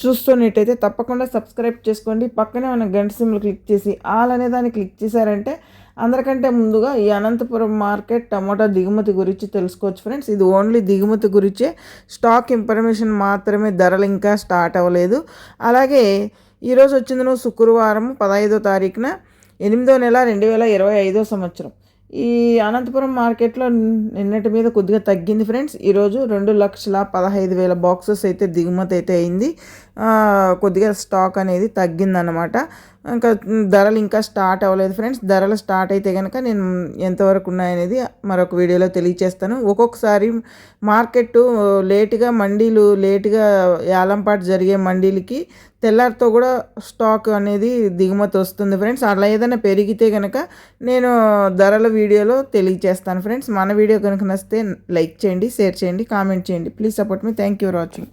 చూస్తున్నట్టయితే తప్పకుండా సబ్స్క్రైబ్ చేసుకోండి. పక్కనే మన గంట సిమ్లు క్లిక్ చేసి ఆల్ అనే దాన్ని క్లిక్ చేశారంటే అందరికంటే ముందుగా ఈ అనంతపురం మార్కెట్ టమాటా దిగుమతి గురించి తెలుసుకోవచ్చు ఫ్రెండ్స్. ఇది ఓన్లీ దిగుమతి గురించే. స్టాక్ ఇన్ఫర్మేషన్ మాత్రమే ధరలు ఇంకా స్టార్ట్ అవ్వలేదు. అలాగే ఈరోజు వచ్చింది శుక్రవారం పదహైదో తారీఖున ఎనిమిదో నెల రెండు వేల ఇరవై ఐదో సంవత్సరం. ఈ అనంతపురం మార్కెట్లో నిన్నటి మీద కొద్దిగా తగ్గింది ఫ్రెండ్స్. ఈరోజు రెండు లక్షల పదహైదు వేల బాక్సెస్ అయితే దిగుమతి అయితే అయింది. కొద్దిగా స్టాక్ అనేది తగ్గిందనమాట ఇంకా ధరలు ఇంకా స్టార్ట్ అవ్వలేదు ఫ్రెండ్స్. ధరలు స్టార్ట్ అయితే కనుక నేను ఎంతవరకు ఉన్నాయనేది మరొక వీడియోలో తెలియచేస్తాను. ఒక్కొక్కసారి మార్కెట్ లేటుగా మండీలు లేటుగా యాలంపాటు జరిగే మండీలకి తెల్లారితో కూడా స్టాక్ అనేది దిగుమతి వస్తుంది ఫ్రెండ్స్. అలా ఏదైనా పెరిగితే కనుక నేను ధరల వీడియోలో తెలియచేస్తాను ఫ్రెండ్స్. మన వీడియో కనుక నచ్చితే లైక్ చేయండి షేర్ చేయండి కామెంట్ చేయండి. Please support me. Thank you for watching.